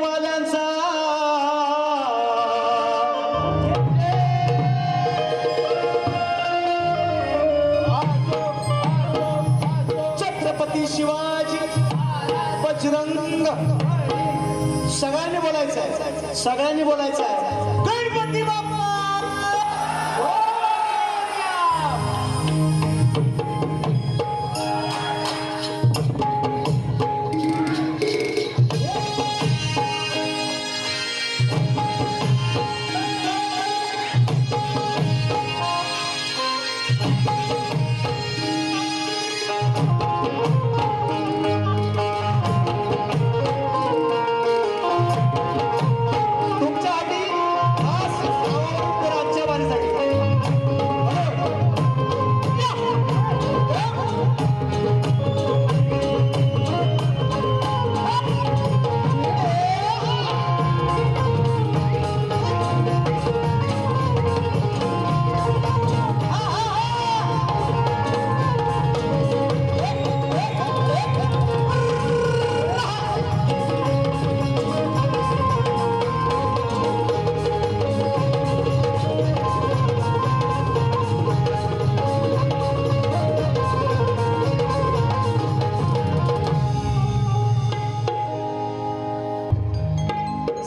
वाल्यांचा छत्रपती शिवाजी बजरंग. सगळ्यांनी बोलायचं आहे सगळ्यांनी बोलायचं आहे गणपती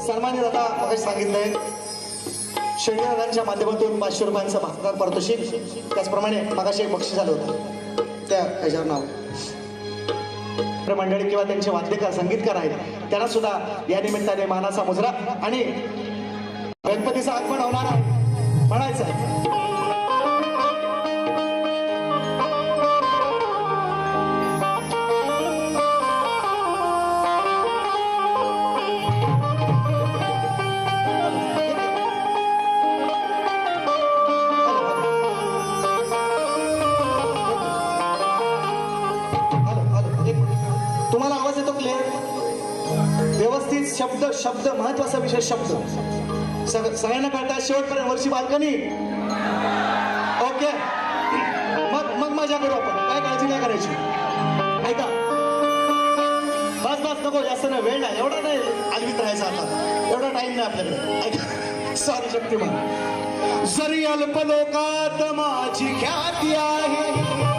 सन्मान्य दादा मगाशी सांगितलंय शेळीदारांच्या माध्यमातून पाचशे रुपयांचा भागदार पारितोषिक. त्याचप्रमाणे मगाशी एक बक्षीस झालं होतं. त्या ह्याच्यावर नाव. मंडळी किंवा त्यांचे वाद्यकार संगीतकार आहेत त्यांना सुद्धा या निमित्ताने मानाचा मुजरा आणि गणपतीचं आगमन होणार आहे. म्हणायचं शब्द महत्त्वाचा विषय शब्द. सगळ्यांना कळतात शेवटपर्यंत वर्षी बाल्कनी. ओके. मग मग मजा करू आपण. काय काळजी काय करायची. ऐका. बस बस नको जास्त नाही वेळ नाही. एवढा नाही आलवीत राहायचा आता. एवढा टाइम नाही आपल्याकडे. ऐका. सॉरी शक्तिमान. जरी अल्प लोकात माझी ख्याती आहे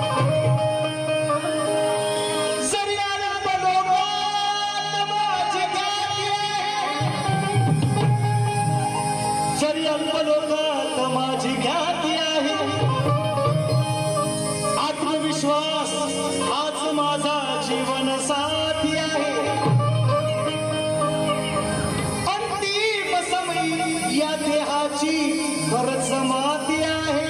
या देहाची परत माती आहे.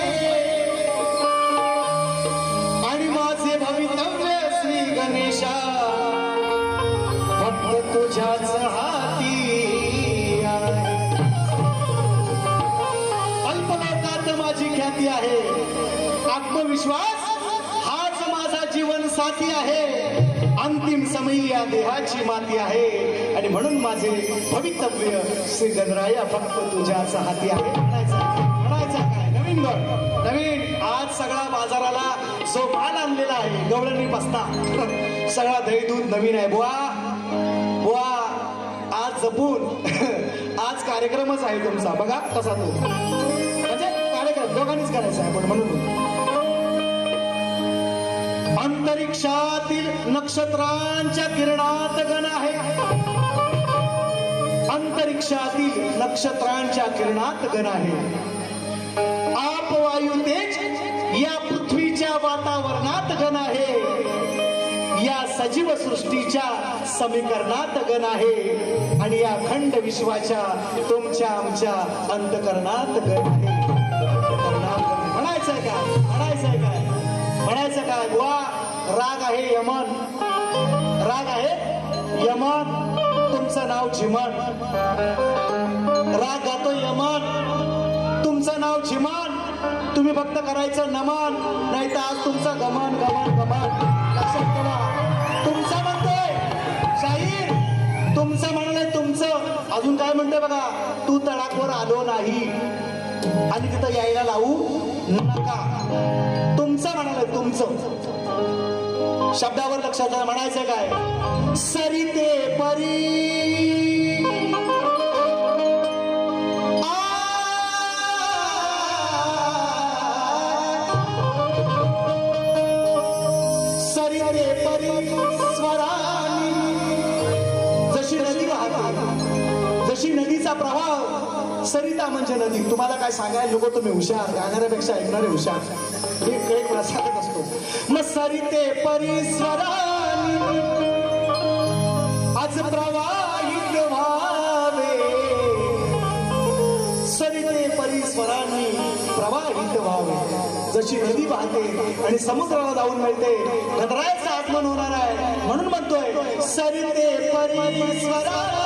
आणि माझे भवितव्य श्री गणेशा फक्त तुझ्याच हाती आहे. माझी ख्याती आहे. आत्मविश्वास हाच माझा जीवन साथी आहे. अंतिम समयी या देहाची माती आहे. आणि म्हणून माझे भवितव्य श्री गणराया फक्त तुझ्याच हाती आहे. म्हणायचं म्हणायचं काय? नवीन गड नवीन. आज सगळा बाजाराला जो माल आणलेला आहे गवळणी बसता. सगळा दही दूध नवीन आहे. बुवा. बुवा. आज जपून. आज कार्यक्रमच आहे तुमचा. बघा कसा तो. म्हणजे कार्यक्रम दोघांनीच करायचा आहे पण म्हणून. अंतरिक्षातील नक्षत्रांच्या किरणात गण आहे. अंतरिक्षातील नक्षत्रांच्या किरणात गण आहे. आप वायू तेज या पृथ्वीच्या वातावरणात गण आहे. या सजीव सृष्टीच्या समीकरणात गण आहे. आणि या खंड विश्वाच्या तुमच्या आमच्या अंतकरणात गण आहे. आहे. म्हणायचंय काय म्हणायचंय काय? म्हणायचं काय वा! राग आहे यमन. राग आहे यमन. तुमचं नाव झिमन. राग गातो यमन. तुमचं नाव झिमन. तुम्ही फक्त करायचं नमन. नाही तर आज तुमचं गमन गमन गमन. लक्षात ठेवा. तुमचं म्हणतोय. शाहीर तुमचं म्हणलंय तुमचं. अजून काय म्हणतोय बघा? तू तडाखवर आलो नाही. आणि तिथं यायला लावू नका. तुमचं म्हणाल तुमचं. शब्दावर लक्षात म्हणायचं काय? सरिते परी. परी जशी नदी जशी नदीचा प्रभाव सरिता म्हणजे नदी. तुम्हाला काय सांगायला नको तुम्ही हुशार. गाणाऱ्यापेक्षा ऐकणारे हुशार. एक एक वेळा सांगत असतो. मग सरिते परिस्वरानी आज प्रवाहित व्हावे. सरिते परिस्वरांनी प्रवाहित व्हावे. जशी नदी वाहते आणि समुद्राला जाऊन मिळते गणरायाचं आगमन होणार आहे. म्हणून म्हणतोय सरिते परिस्वरा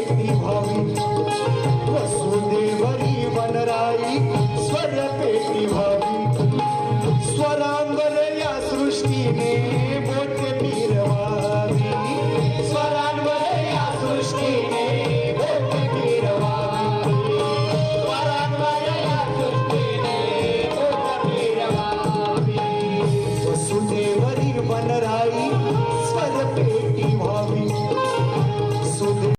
एकटी भावी. वसुदेवरी वनराई स्वर पेटी भावी. स्वरांगने